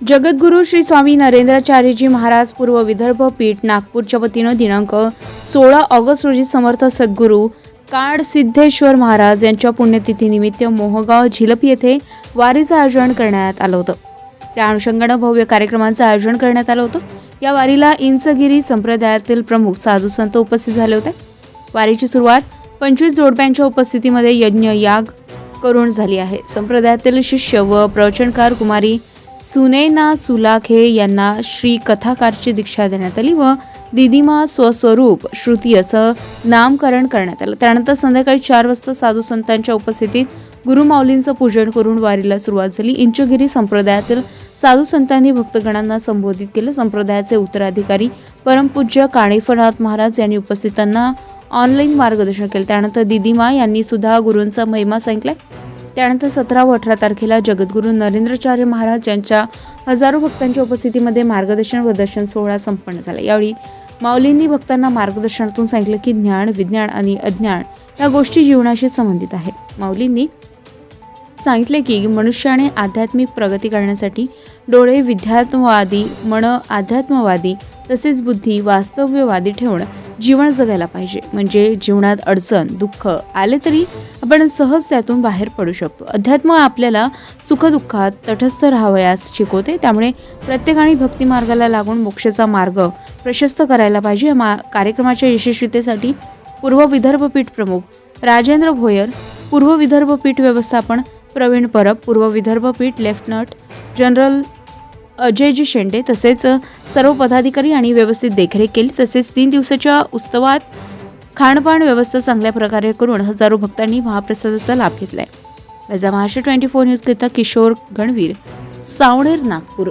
जगद्गुरू श्री स्वामी नरेंद्राचार्यजी महाराज पूर्व विदर्भ पीठ नागपूरच्या वतीनं दिनांक सोळा ऑगस्ट रोजी समर्थ सद्गुरू काड सिद्धेश्वर महाराज यांच्या पुण्यतिथीनिमित्त मोहगाव झिलप येथे वारीचं आयोजन करण्यात आलं होतं. त्या अनुषंगानं भव्य कार्यक्रमांचं आयोजन करण्यात आलं होतं. या वारीला इंचगिरी संप्रदायातील प्रमुख साधू संत उपस्थित झाले होते. वारीची सुरुवात पंचवीस जोडप्यांच्या उपस्थितीमध्ये यज्ञ याग करून झाली आहे. संप्रदायातील शिष्य व प्रवचनकार कुमारी सुनैना सुलाखे यांना श्री कथाकारची दीक्षा देण्यात आली व दिदिमा स्वस्वरूप श्रुती असं नामकरण करण्यात आलं. त्यानंतर संध्याकाळी चार वाजता साधू संतांच्या उपस्थितीत गुरुमाऊलींचं पूजन करून वारीला सुरुवात झाली. इंचगिरी संप्रदायातील साधू संतांनी भक्तगणांना संबोधित केलं. संप्रदायाचे उत्तराधिकारी परमपूज्य काणेफनाथ महाराज यांनी उपस्थितांना ऑनलाईन मार्गदर्शन केलं. त्यानंतर दिदिमा यांनी सुद्धा गुरूंचा महिमा सांगितला. त्यानंतर सतरा व अठरा तारखेला जगद्गुरू नरेंद्राचार्य महाराज यांच्या हजारो भक्तांच्या उपस्थितीमध्ये मार्गदर्शन व दर्शन सोहळा संपन्न झाला. यावेळी माऊलींनी भक्तांना मार्गदर्शनातून सांगितलं की ज्ञान विज्ञान आणि अज्ञान या गोष्टी जीवनाशी संबंधित आहेत माऊलींनी सांगितले की मनुष्याने आध्यात्मिक प्रगती करण्यासाठी डोळे विध्यात्मवादी मन आध्यात्मवादी तसेच बुद्धी वास्तव्यवादी ठेवणं जीवन जगायला पाहिजे. म्हणजे जीवनात अडचण दुःख आले तरी आपण सहज त्यातून बाहेर पडू शकतो. अध्यात्म आपल्याला सुखदुःखात तटस्थ राहावयास शिकवते. त्यामुळे प्रत्येकाने भक्तिमार्गाला लागून मोक्षाचा मार्ग प्रशस्त करायला पाहिजे. मा कार्यक्रमाच्या यशस्वीतेसाठी पूर्व विदर्भ पीठ प्रमुख राजेंद्र भोयर पूर्व विदर्भ पीठ व्यवस्थापन प्रवीण परब पूर्व विदर्भ पीठ लेफ्टनंट जनरल अजयजी शेंडे तसेच सर्व पदाधिकारी आणि व्यवस्थित देखरेख केली. तसेच तीन दिवसाच्या उत्सवात खाणपान व्यवस्था चांगल्या प्रकारे करून हजारो भक्तांनी महाप्रसादाचा लाभ घेतलाय. वजा महाराष्ट्र ट्वेंटी फोर न्यूज करिता किशोर गणवीर सावणेर नागपूर.